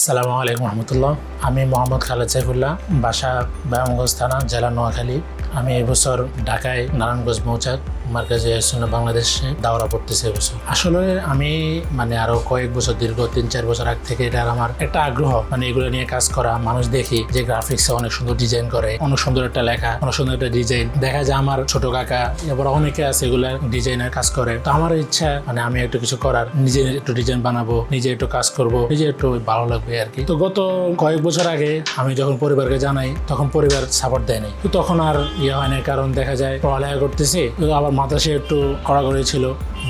আসসালামু আলাইকুম রহমতুল্লাহ। আমি মোহাম্মদ খালেদ সাইফুল্লাহ বাসা ব্যায়ামগঞ্জ থানা জেলা নোয়াখালী। আমি এবছর ঢাকায় নারায়ণগঞ্জ মৌচাক মার্কাজে শুনে বাংলাদেশে দাওরা পড়তেছে এবছর আসলে আমি মানে আরও কয়েক বছর, দীর্ঘ তিন চার বছর আগ থেকে এটা আমার একটা আগ্রহ মানে এগুলো নিয়ে কাজ করা, মানুষ দেখি যে গ্রাফিক্সে অনেক সুন্দর ডিজাইন করে, অনেক সুন্দর একটা লেখা, অনেক সুন্দর একটা ডিজাইন দেখা যায় আমার ছোট কাকা, এবার অনেকে আছে এগুলো ডিজাইনের কাজ করে। তো আমার ইচ্ছা মানে আমি একটু কিছু করার, নিজে একটু ডিজাইন বানাবো, নিজে একটু কাজ করব, নিজে একটু ভালো লাগবে আর কি। তো গত কয়েক বছর আগে আমি যখন পরিবারকে জানাই, তখন পরিবার সাপোর্ট দেয়নি। তো তখন আর ইয়ে হয় না কারণ দেখা যায় পড়ালেখা করতেছি। আবার মাদ্রাসে একটু কড়াকড়ি ছিল।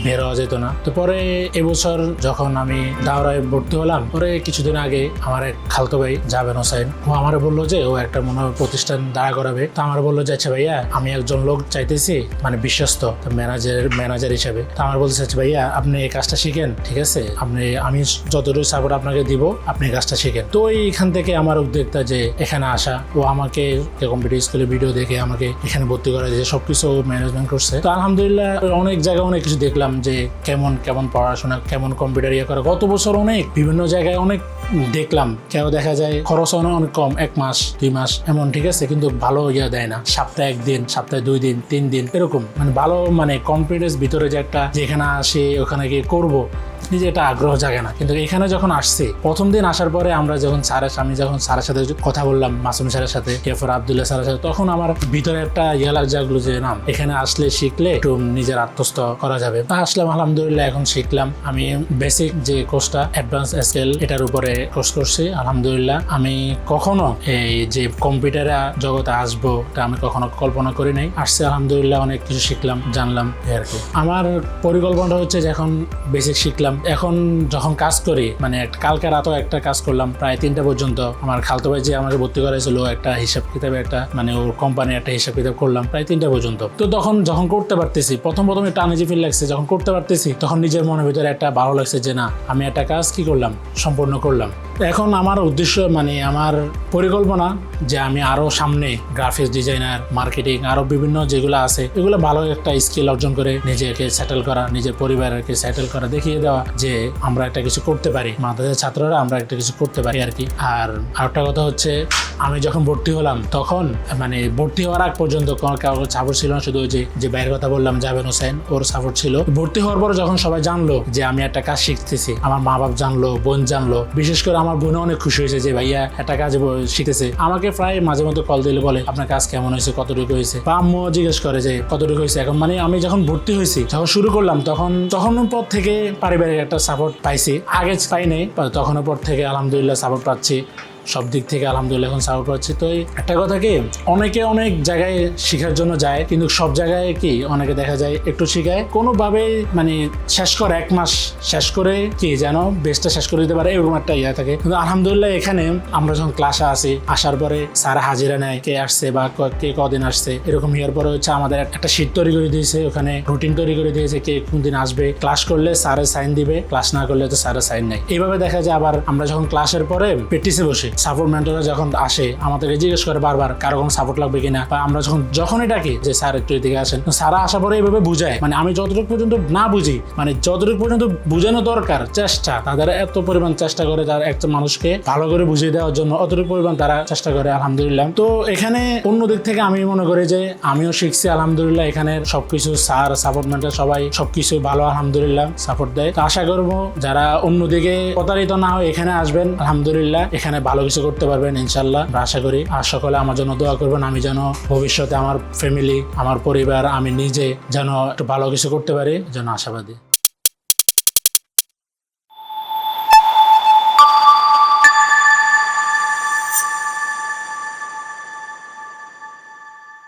বের হওয়া যেত না। তো পরে এবছর যখন আমি দাওরায় ভর্তি হলাম, পরে কিছুদিন আগে আমার এক খালতো ভাই জাবেন হোসেন, ও আমার বলল যে ও একটা মনে প্রতিষ্ঠান দাঁড়া করাবে। তো আমার বলল যে আচ্ছা ভাইয়া, আমি একজন লোক চাইতেছি মানে বিশ্বস্ত, ম্যানেজার ম্যানেজার হিসাবে। তো আমার বলছে আচ্ছা ভাইয়া, আপনি এই কাজটা শিখেন, ঠিক আছে? আপনি, আমি যতটুকু সাপোর্ট আপনাকে দিব, আপনি কাজটা শিখেন। তো এইখান থেকে আমার উদ্যোক্তা যে এখানে আসা, ও আমাকে কম্পিউটার স্কুলে ভিডিও দেখে আমাকে এখানে ভর্তি করা দিয়েছে সবকিছু ম্যানেজমেন্ট করছে। তো আলহামদুলিল্লাহ, অনেক জায়গায় অনেক কিছু দেখলাম। যে কেমন কেমন পড়াশোনা, কেমন কম্পিউটার ইয়ে করা। গত বছর অনেক, বিভিন্ন জায়গায় অনেক দেখলাম। কেউ দেখা যায় খরচ অনেক কম, এক মাস, দুই মাস, এমন, ঠিক আছে? কিন্তু ভালো ইয়ে দেয় না। সপ্তাহে একদিন সপ্তাহে দুই দিন, তিন দিন, এরকম। মানে ভালো মানে কম্পিউটার ভিতরে যে একটা, যেখানে আসে ওখানে গিয়ে করব। নিজে একটা আগ্রহ জাগে না। কিন্তু এখানে যখন আসছি, প্রথম দিন আসার পরে আমরা যখন স্যারের আমি যখন স্যারের সাথে কথা বললাম, মাসুম স্যারের সাথে এরপর আবদুল্লাহ স্যারের সাথে, তখন আমার ভিতরে একটা ইয়ে জাগলো যে, নাম, এখানে আসলে শিখলে একটু নিজের আত্মস্থ করা যাবে। তা আসলাম, আলহামদুলিল্লাহ, এখন শিখলাম। আমি বেসিক যে কোর্সটা অ্যাডভান্স স্কেল এটার উপরে কোর্স করছি, আলহামদুলিল্লাহ। আমি কখনো এই যে কম্পিউটারে জগতে আসব, তা আমি কখনো কল্পনা করি নাই। আসছে, আলহামদুলিল্লাহ, অনেক কিছু শিখলাম, জানলাম আর কি। আমার পরিকল্পনাটা হচ্ছে যে এখন বেসিক শিখলাম। এখন যখন কাজ করি মানে কালকে রাতও একটা কাজ করলাম, প্রায় তিনটা পর্যন্ত। আমার খালতো ভাই যে আমাকে ভর্তি করাইছিল, ও একটা হিসাব কিতাবে একটা মানে ওর কোম্পানি একটা হিসাব কিতাব করলাম, প্রায় তিনটা পর্যন্ত। তো তখন যখন করতে পারতেছি, প্রথম প্রথম একটা আনিজি ফিল লাগছে, যখন করতে পারতেছি, তখন নিজের মনের ভিতরে একটা ভালো লাগছে যে, না, আমি একটা কাজ কি করলাম? সম্পূর্ণ করলাম। এখন আমার উদ্দেশ্য মানে আমার পরিকল্পনা যে আমি আরও সামনে গ্রাফিক্স ডিজাইনার মার্কেটিং আরও বিভিন্ন যেগুলো আছে, এগুলো ভালো একটা স্কিল অর্জন করে নিজেকে সেটেল করা, নিজের পরিবারকে সেটেল করা, দেখিয়ে দেওয়া। যে আমরা একটা কিছু করতে পারি, মাদ্রাসার ছাত্ররা আমরা একটা কিছু করতে পারি আর কি। আর আরেকটা কথা হচ্ছে, আমি যখন ভর্তি হলাম, তখন মানে ভর্তি হওয়ার আগ পর্যন্ত কারোর সাপোর্ট ছিল না, শুধু যে যে বাইরের কথা বললাম জাবেন হোসেন, ওর সাপোর্ট ছিল। ভর্তি হওয়ার পর যখন সবাই জানলো যে আমি একটা কাজ শিখতেছি, আমার মা বাপ জানলো, বোন জানলো, বিশেষ করে আমার বোনে অনেক খুশি হয়েছে যে ভাইয়া একটা কাজ শিখেছে আমাকে প্রায় মাঝে মধ্যে কল দিলে বলে, আপনার কাজ কেমন হয়েছে? কতটুকু হয়েছে? বা আম্মু জিজ্ঞেস করে যে, কতটুকু হয়েছে? এখন মানে আমি যখন ভর্তি হয়েছি, যখন শুরু করলাম, তখন তখন পর থেকে পারিবারিক একটা সাপোর্ট পাইছি। আগে পাই নাই তখন পর থেকে আলহামদুলিল্লাহ সাপোর্ট পাচ্ছি। সব দিক থেকে আলহামদুলিল্লাহ এখন সাপোর্ট পাচ্ছি। তো একটা কথা কি, অনেকে অনেক জায়গায় শেখার জন্য যায়, কিন্তু সব জায়গায় কি অনেকে দেখা যায় একটু শিখায়। কোনোভাবে মানে শেষ করে এক মাস শেষ করে কি যেন বেসটা শেষ করে দিতে পারে, এরকম একটা ইয়ে থাকে। কিন্তু আলহামদুলিল্লাহ এখানে আমরা যখন ক্লাসে আসি, আসার পরে স্যার হাজিরা নেয় কে আসছে বা কে কদিন আসছে, এরকম ইয়ার পরে হচ্ছে আমাদের একটা শীট তৈরি করে দিয়েছে, ওখানে রুটিন তৈরি করে দিয়েছে কে কোন দিন আসবে। ক্লাস করলে স্যারের সাইন দিবে ক্লাস না করলে তো স্যারের সাইন নাই। এইভাবে দেখা যায় আবার আমরা যখন ক্লাসের পরে প্র্যাকটিসে বসে সাপোর্ট মেন্টররা যখন আসে, আমাদেরকে জিজ্ঞেস করে বারবার কারও কোনো সাপোর্ট লাগবে কিনা, বা আমরা যখন, যখনই ডাকি যে, স্যার, একটু এদিকে আসেন। স্যারা আসার পরে এইভাবে বুঝায়। মানে আমি যতটুকু পর্যন্ত না বুঝি মানে যতটুকু পর্যন্ত বুঝানো দরকার চেষ্টা, তাদের এত পরিমাণ চেষ্টা করে তার একটা মানুষকে ভালো করে বুঝিয়ে দেওয়ার জন্য অতটুকু পরিমাণ তারা চেষ্টা করে, আলহামদুলিল্লাহ। তো এখানে অন্য দিক থেকে আমি মনে করি যে, আমিও শিখছি, আলহামদুলিল্লাহ, এখানে সবকিছু স্যার সাপোর্ট মেন্টার সবাই সবকিছু ভালো, আলহামদুলিল্লাহ সাপোর্ট দেয়। তো আশা করব যারা অন্যদিকে প্রতারিত না হয় এখানে আসবেন, আলহামদুলিল্লাহ, এখানে ভালো কিছু করতে পারবেন, ইনশাল্লাহ। আশা করি, আর সকলে আমার জন্য দোয়া করবেন, আমি যেন ভবিষ্যতে আমার ফ্যামিলি আমার পরিবার, আমি নিজে যেন একটু ভালো কিছু করতে পারি, যেন আশাবাদী।